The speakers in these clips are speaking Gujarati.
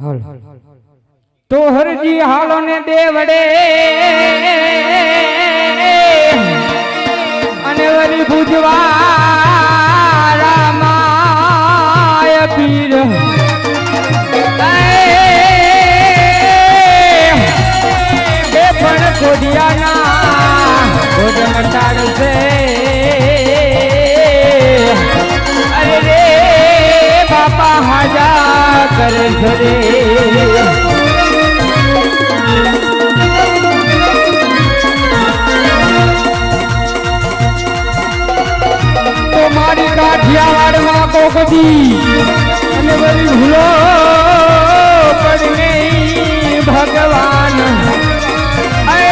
હાલ. તો હરજી હાલો ને દેવડે. કરે છે રે તો મારી કાઠિયાવાડમાં કોકજી અને બધી ભૂલો પડને ભગવાન એ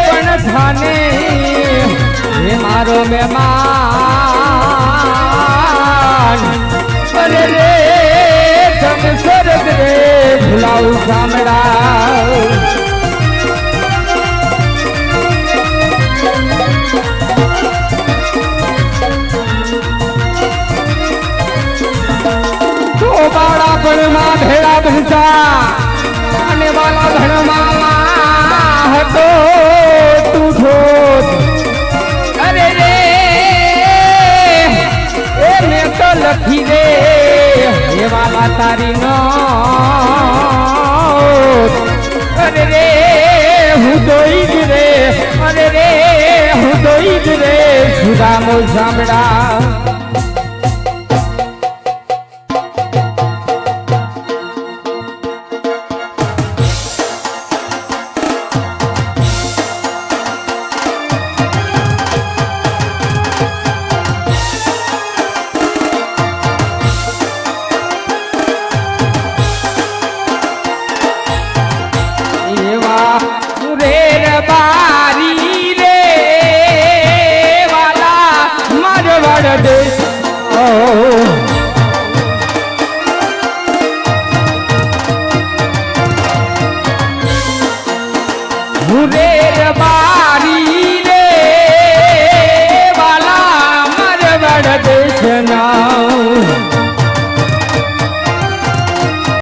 પણ થાને મારો મહેમાન અરે રે ધન સ્વર્ગ રે ભૂલાવું ગામડા ભેળા ભણતા વાલા તારી નો અરે રે, હું દોઈ જ રે, અરે રે, હું દોઈ જ રે સુદામો સાંભળા Mureira Mari